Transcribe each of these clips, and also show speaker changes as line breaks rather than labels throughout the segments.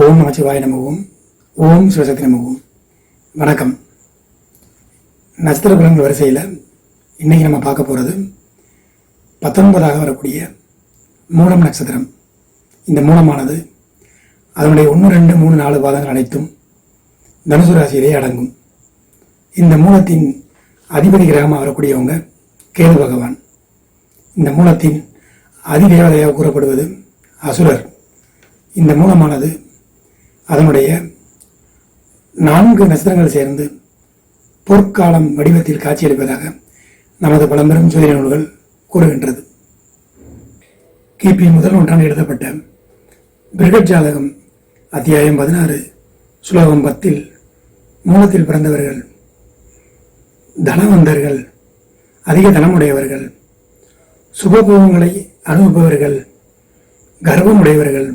ஓம் நமச்சிவாய நமவோம் ஓம் சிவசக்தி நமவோம் வணக்கம். நட்சத்திர குலங்கள் வரிசையில் இன்னைக்கு நம்ம பார்க்க போகிறது பத்தொன்பதாக வரக்கூடிய மூலம் நட்சத்திரம். இந்த மூலமானது அதனுடைய ஒன்று ரெண்டு மூணு நாலு பாதங்கள் அனைத்தும் தனுசு ராசியிலே அடங்கும். இந்த மூலத்தின் அதிபதி கிரகமாக வரக்கூடியவங்க கேது பகவான். இந்த மூலத்தின் அதிதேவதையாக கூறப்படுவது அசுரர். இந்த மூலமானது அதனுடைய நான்கு நட்சத்திரங்கள் சேர்ந்து பொற்காலம் வடிவத்தில் காட்சியளிப்பதாக நமது பழம்பெரும் சோதனை நூல்கள் கூறுகின்றது. கிபி முதல் ஒன்றாண்டு எழுதப்பட்ட பிரிகட் ஜாதகம் அத்தியாயம் பதினாறு சுலோகம் பத்தில் மூலத்தில் பிறந்தவர்கள் தனவந்தர்கள் அதிக தனமுடையவர்கள் சுபபோகங்களை அனுபவர்கள் கர்வமுடையவர்கள்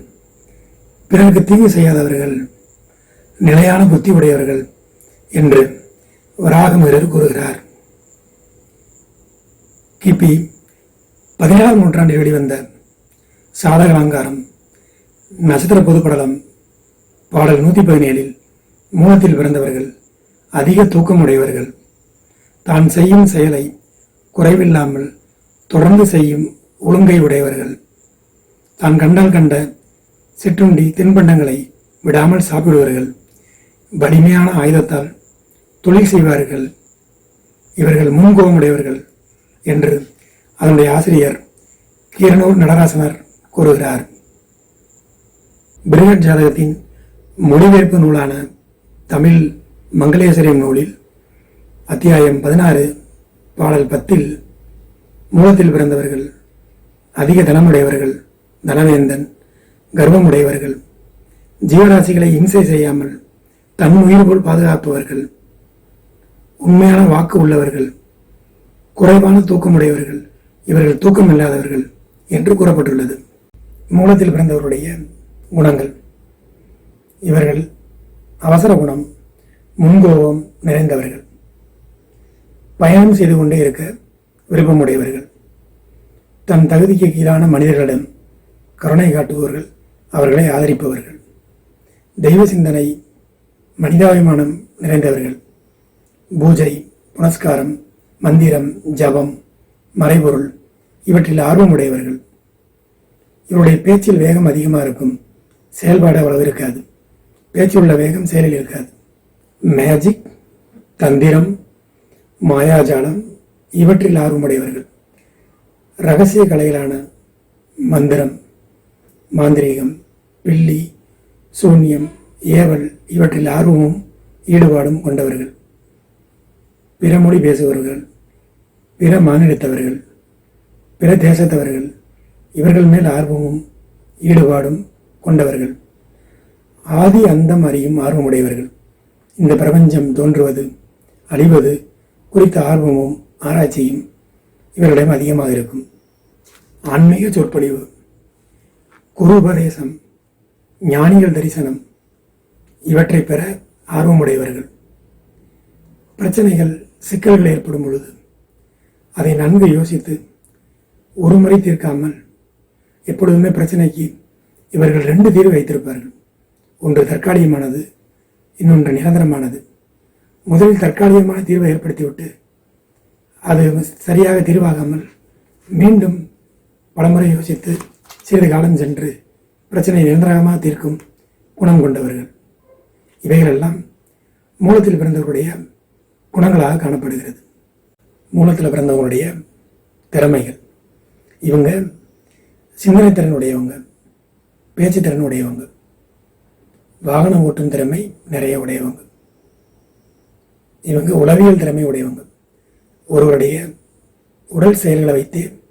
பிறருக்கு தீங்கு செய்யாதவர்கள் நிலையான புத்தி உடையவர்கள் என்று வராகமீரர் கூறுகிறார். கிபி பதினேழாம் நூற்றாண்டில் வெளிவந்த சாதக அலங்காரம் நட்சத்திர பொதுப்படலம் பாடல் நூற்றி பதினேழில் மூலத்தில் பிறந்தவர்கள் அதிக தூக்கமுடையவர்கள் தான் செய்யும் செயலை குறைவில்லாமல் தொடர்ந்து செய்யும் ஒழுங்கை உடையவர்கள் தான் கண்டால் கண்ட சிற்றுண்டி தின்பண்டங்களை விடாமல் சாப்பிடுவார்கள். வலிமையான ஆயுதத்தால் தொழில் செய்வார்கள். இவர்கள் முன்கோபமுடையவர்கள் என்று அதனுடைய ஆசிரியர் கீரனூர் நடராசனர் கூறுகிறார். பிரிகட் ஜாதகத்தின் மொழிபெயர்ப்பு நூலான தமிழ் மங்களேஸ்வரியம் நூலில் அத்தியாயம் பதினாறு பாடல் பத்தில் மூலத்தில் பிறந்தவர்கள் அதிக தனமுடையவர்கள் தனவேந்தன் கர்வமுடையவர்கள் ஜீவராசிகளை இம்சை செய்யாமல் தன் உயிர் போல் பாதுகாப்பவர்கள் உண்மையான வாக்கு உள்ளவர்கள் குறைவான தூக்கமுடையவர்கள் இவர்கள் தூக்கம் இல்லாதவர்கள் என்று கூறப்பட்டுள்ளது. மூலத்தில் பிறந்தவருடைய குணங்கள். இவர்கள் அவசர குணம் முன்கோபம் நிறைந்தவர்கள். பயணம் செய்து கொண்டே இருக்க விருப்பமுடையவர்கள். தன் தகுதிக்கு கீழான மனிதர்களிடம் கருணை காட்டுபவர்கள். அவர்களை ஆதரிப்பவர்கள். தெய்வ சிந்தனை மனிதாபிமானம் நிறைந்தவர்கள். பூஜை புனஸ்காரம் மந்திரம் ஜபம் மறைபொருள் இவற்றில் ஆர்வம் உடையவர்கள் இவருடைய பேச்சில் வேகம் அதிகமாக இருக்கும். செயல்பாடு அவ்வளவு இருக்காது. பேச்சில் உள்ள வேகம் செயலில் இருக்காது. மேஜிக் தந்திரம் மாயாஜாலம் இவற்றில் ஆர்வமுடையவர்கள். ரகசிய கலைகளான மந்திரம் மாந்திரீகம் பில்லி சூன்யம் ஏவல் இவற்றில் ஆர்வமும் ஈடுபாடும் கொண்டவர்கள். பிற மொழி பேசுபவர்கள் பிற மாநிலத்தவர்கள் பிற தேசத்தவர்கள் இவர்கள் மேல் ஆர்வமும் ஈடுபாடும் கொண்டவர்கள். ஆதி அந்தம் அறியும் ஆர்வமுடையவர்கள். இந்த பிரபஞ்சம் தோன்றுவது அழிவது குறித்த ஆர்வமும் ஆராய்ச்சியும் இவர்களிடம் அதிகமாக இருக்கும். ஆன்மீக சொற்பொழிவு. குரு உபதேசம் ஞானிகள் தரிசனம் இவற்றை பெற ஆர்வமுடையவர்கள். பிரச்சனைகள் சிக்கல்கள் ஏற்படும் பொழுது அதை நன்கு யோசித்து ஒரு முறை தீர்க்காமல் எப்பொழுதுமே பிரச்சனைக்கு இவர்கள் ரெண்டு தீர்வு வைத்திருப்பார்கள். ஒன்று தற்காலிகமானது இன்னொன்று நிரந்தரமானது. முதலில் தற்காலிகமான தீர்வை ஏற்படுத்திவிட்டு அது சரியாக தீர்வாகாமல் மீண்டும் பலமுறை யோசித்து சிறிது காலம் சென்று பிரச்சனை நிரந்தரமாக தீர்க்கும் குணம் கொண்டவர்கள். இவைகளெல்லாம் மூலத்தில் பிறந்தவர்களுடைய குணங்களாக காணப்படுகிறது. மூலத்தில் பிறந்தவங்களுடைய திறமைகள். இவங்க சிந்தனை திறனுடையவங்க பேச்சு திறன் உடையவங்க வாகனம் ஓட்டும் திறமை நிறைய உடையவங்க. இவங்க உளவியல் திறமை உடையவங்க. ஒருவருடைய உடல் செயல்களை வைத்து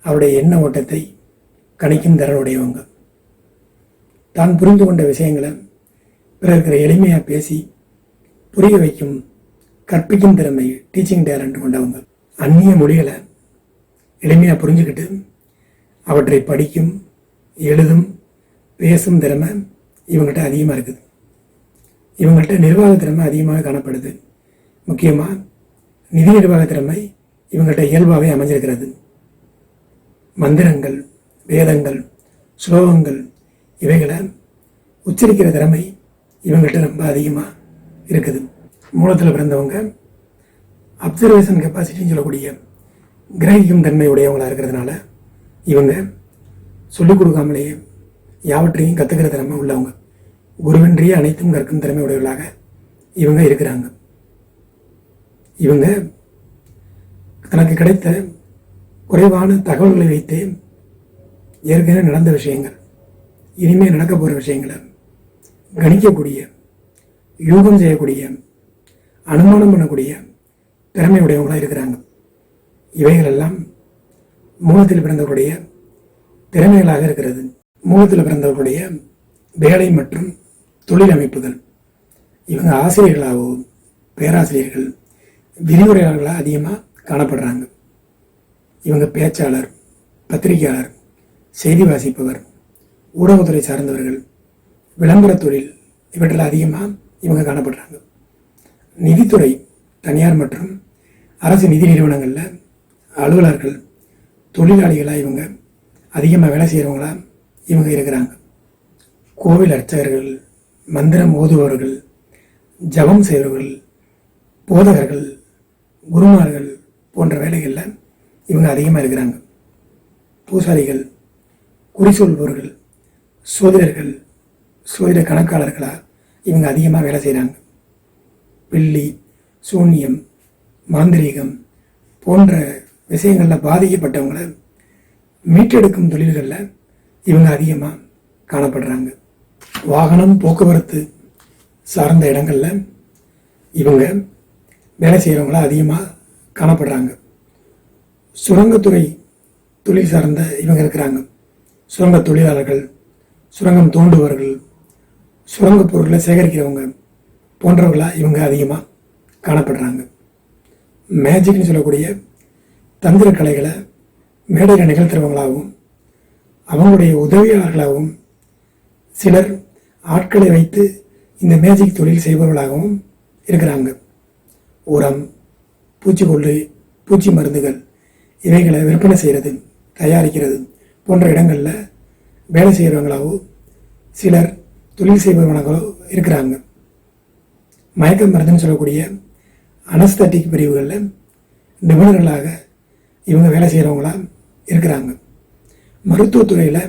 அவருடைய எண்ண ஓட்டத்தை கணிக்கும் திறனுடையவங்க தான் புரிந்து கொண்ட விஷயங்களை பிறருக்கு எளிமையாக பேசி புரிய வைக்கும் கற்பிக்கும் திறமை டீச்சிங் டேலண்ட் கொண்டவங்க. அந்நிய மொழிகளை எளிமையாக புரிஞ்சுக்கிட்டு அவற்றை படிக்கும் எழுதும் பேசும் திறமை இவங்ககிட்ட அதிகமாக இருக்குது. இவங்கள்ட்ட நிர்வாக திறமை அதிகமாக காணப்படுது. முக்கியமாக நிதி நிர்வாக திறமை இவங்கள்ட்ட இயல்பாகவே அமைஞ்சிருக்கிறது. மந்திரங்கள் வேதங்கள் ஸ்லோகங்கள் இவைகளை உச்சரிக்கிற திறமை இவங்கள்ட்ட ரொம்ப அதிகமாக இருக்குது. மூலத்தில் பிறந்தவங்க அப்சர்வேஷன் கெப்பாசிட்டின்னு சொல்லக்கூடிய கிரகிக்கும் தன்மை உடையவங்களாக இருக்கிறதுனால இவங்க சொல்லிக் கொடுக்காமலேயே யாவற்றையும் கற்றுக்கிற திறமை உள்ளவங்க. குருவின்றியே அனைத்தும் கற்கும் திறமை உடையவர்களாக இவங்க இருக்கிறாங்க. இவங்க தனக்கு கிடைத்த குறைவான தகவல்களை வைத்து ஏற்கனவே நடந்த விஷயங்கள் இனிமேல் நடக்க போகிற விஷயங்களை கணிக்கக்கூடிய யூகம் செய்யக்கூடிய அனுமானம் பண்ணக்கூடிய திறமை உடையவங்களாக இருக்கிறாங்க. இவைகளெல்லாம் மூலத்தில் பிறந்தவர்களுடைய திறமைகளாக இருக்கிறது. மூலத்தில் பிறந்தவர்களுடைய வேலை மற்றும் தொழில் அமைப்புகள். இவங்க ஆசிரியர்களாகவோ பேராசிரியர்கள் விரிவுரையாளர்களாக அதிகமாக காணப்படுறாங்க. இவங்க பேச்சாளர் பத்திரிகையாளர் செய்தி வாசிப்பவர் ஊடகத்துறை சார்ந்தவர்கள் விளம்பர தொழில் இவற்றில் அதிகமாக இவங்க காணப்படுறாங்க. நிதித்துறை தனியார் மற்றும் அரசு நிதி நிறுவனங்களில் அலுவலர்கள் தொழிலாளிகளாக இவங்க அதிகமாக வேலை செய்கிறவங்களா இவங்க இருக்கிறாங்க. கோவில் அர்ச்சகர்கள் மந்திரம் ஓதுபவர்கள் ஜபம் செய்பவர்கள் போதகர்கள் குருமார்கள் போன்ற வேலைகளில் இவங்க அதிகமாக இருக்கிறாங்க. பூசாரிகள் குறி சொல்பவர்கள் சோதரர்கள் சோதிட கணக்காளர்களாக இவங்க அதிகமாக வேலை செய்கிறாங்க வெள்ளி சூன்யம் மாந்திரீகம் போன்ற விஷயங்களில் பாதிக்கப்பட்டவங்களை மீட்டெடுக்கும் தொழில்களில் இவங்க அதிகமாக காணப்படுறாங்க. வாகனம் போக்குவரத்து சார்ந்த இடங்களில் இவங்க வேலை செய்கிறவங்கள அதிகமாக காணப்படுறாங்க. சுரங்கத்துறை தொழில் சார்ந்த இவங்க இருக்கிறாங்க. சுரங்க தொழிலாளர்கள் சுரங்கம் தோண்டுபவர்கள் சுரங்க பொருட்களை சேகரிக்கிறவங்க போன்றவர்களாக இவங்க அதிகமாக காணப்படுறாங்க. மேஜிக்னு சொல்லக்கூடிய தந்திர கலைகளை மேடையில் நிகழ்த்துறவங்களாகவும் அவங்களுடைய உதவியாளர்களாகவும் சிலர் ஆட்களை வைத்து இந்த மேஜிக் தொழில் செய்பவர்களாகவும் இருக்கிறாங்க. உரம் பூச்சிக்கொல்லி பூச்சி மருந்துகள் இவைகளை விற்பனை செய்கிறது தயாரிக்கிறது. போன்ற இடங்களில் வேலை செய்கிறவங்களாவோ சிலர் தொழில் செய்பவர்களாகவோ இருக்கிறாங்க. மயக்க மருந்துன்னு சொல்லக்கூடிய அனஸ்தட்டிக் பிரிவுகளில் நிபுணர்களாக இவங்க வேலை செய்கிறவங்களா இருக்கிறாங்க. மருத்துவத்துறையில்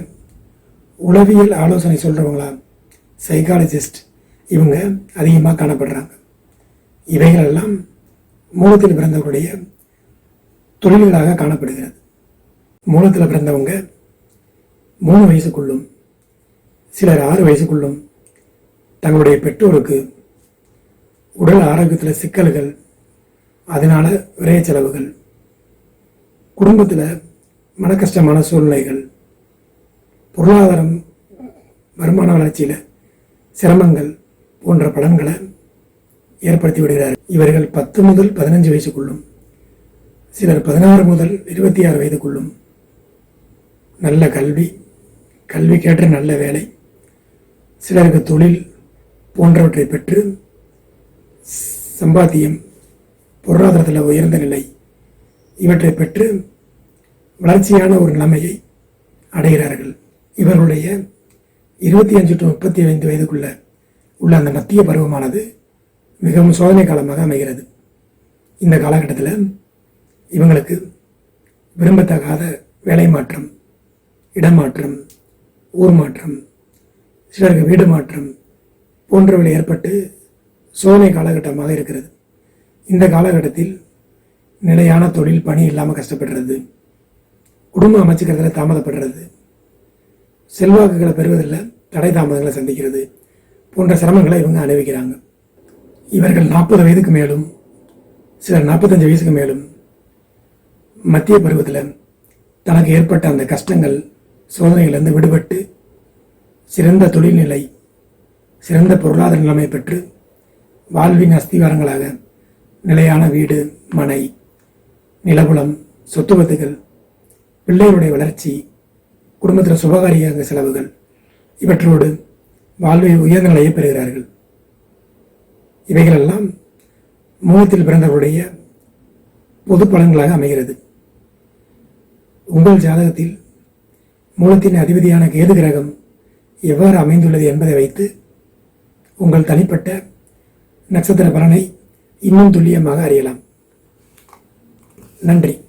உளவியல் ஆலோசனை சொல்கிறவங்களா சைக்காலஜிஸ்ட் இவங்க அதிகமாக காணப்படுறாங்க. இவைகளெல்லாம் மூலத்தில் பிறந்தவர்களுடைய தொழில்களாக காணப்படுகிறது. மூலத்தில் பிறந்தவங்க மூணு வயசுக்குள்ளும் சிலர் ஆறு வயசுக்குள்ளும் தங்களுடைய பெற்றோருக்கு உடல் ஆரோக்கியத்தில் சிக்கல்கள் அதனால விரைய செலவுகள். குடும்பத்தில் மன கஷ்டமான சூழ்நிலைகள் பொருளாதாரம் வருமான வளர்ச்சியில் சிரமங்கள் போன்ற பலன்களை ஏற்படுத்தி விடுகிறார். இவர்கள் பத்து முதல் பதினஞ்சு வயசுக்குள்ளும் சிலர் பதினாறு முதல் இருபத்தி ஆறு வயதுக்குள்ளும் நல்ல கல்வி கல்விக்கேற்ற நல்ல வேலை. சிலருக்கு தொழில் போன்றவற்றை பெற்று சம்பாத்தியம் பொருளாதாரத்தில் உயர்ந்த நிலை இவற்றை பெற்று வளர்ச்சியான ஒரு நிலைமையை அடைகிறார்கள். இவர்களுடைய இருபத்தி அஞ்சு டு முப்பத்தி ஐந்து வயதுக்குள்ள உள்ள அந்த மத்திய பருவமானது மிகவும் சோதனை காலமாக அமைகிறது. இந்த காலகட்டத்தில் இவங்களுக்கு விரும்பத்தகாத வேலை மாற்றம் இடமாற்றம் ஊர் மாற்றம் சிலருக்கு வீடு மாற்றம் போன்றவை ஏற்பட்டு சோதனை காலகட்டமாக இருக்கிறது. இந்த காலகட்டத்தில் நிலையான தொழில் பணி இல்லாமல் கஷ்டப்படுறது குடும்பம் அமைச்சுக்கிறதுல தாமதப்படுறது செல்வாக்குகளை பெறுவதில் தடை தாமதங்களை சந்திக்கிறது போன்ற சிரமங்களை இவங்க அனுபவிக்கிறாங்க. இவர்கள் நாற்பது வயதுக்கு மேலும் சிலர் நாற்பத்தஞ்சு வயசுக்கு மேலும் மத்திய பருவத்தில் தனக்கு ஏற்பட்ட அந்த கஷ்டங்கள் சோதனைகளிலிருந்து விடுபட்டு சிறந்த தொழில்நிலை சிறந்த பொருளாதார நிலைமை பெற்று வாழ்வின் அஸ்திவாரங்களாக நிலையான வீடு மனை நிலபுலம் சொத்துவத்துகள் பிள்ளைகளுடைய வளர்ச்சி குடும்பத்தில் சுபகாரிய செலவுகள் இவற்றோடு வாழ்வை உயர்ந்த நிலையை பெறுகிறார்கள். இவைகளெல்லாம் மூலத்தில் பிறந்தவருடைய பொது பலன்களாக அமைகிறது. உங்கள் ஜாதகத்தில் மூலத்தின் அதிபதியான கேது கிரகம் எவ்வாறு அமைந்துள்ளது என்பதை வைத்து உங்கள் தனிப்பட்ட நட்சத்திர பலனை இன்னும் துல்லியமாக அறியலாம். நன்றி.